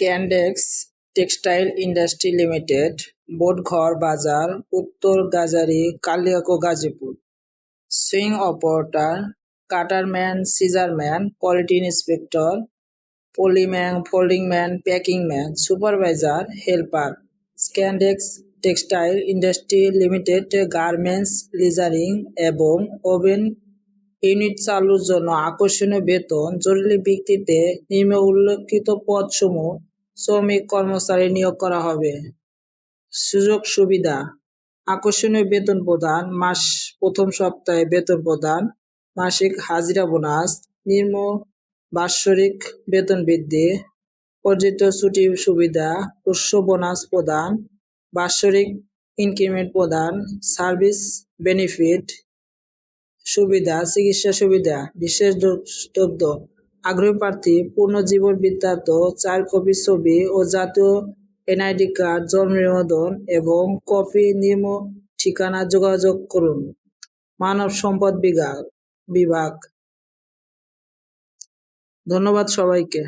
Scandex textile industry limited, Botghar বাজার, উত্তর Gazari, Kaliako, Gazipur. Sewing operator, cutterman, scissorman, quality inspector, polyman, folding man man, supervisor, helper. Scandex textile industry limited garments, লিজারিং এবং woven unit চালুর জন্য আকর্ষণীয় বেতন, জরুরি ভিত্তিতে নিম্ন উল্লেখিত পদসমূহ শ্রমিক কর্মচারী নিয়োগ করা হবে। সুযোগ সুবিধা, আকর্ষণীয় বেতন প্রদান, মাস, প্রথম সপ্তাহে বেতন প্রদান, মাসিক হাজিরা বোনাস, নিম্ন বাৎসরিক বেতন বৃদ্ধি অর্জিত ছুটি সুবিধা, উৎস বোনাস প্রদান বাৎসরিক ইনক্রিমেন্ট প্রদান, সার্ভিস বেনিফিট সুবিধা, চিকিৎসা সুবিধা, বিশেষ দ্রব্য আগ্রহী প্রার্থী পূর্ণ জীবন বৃত্তান্ত, চার কপি ছবি ও জাতীয় এনআইডি কার্ড, জন্ম নিবন্ধন এবং কপি নিম্ন ঠিকানা যোগাযোগ করুন। মানব সম্পদ বিভাগ বিভাগ। ধন্যবাদ সবাইকে।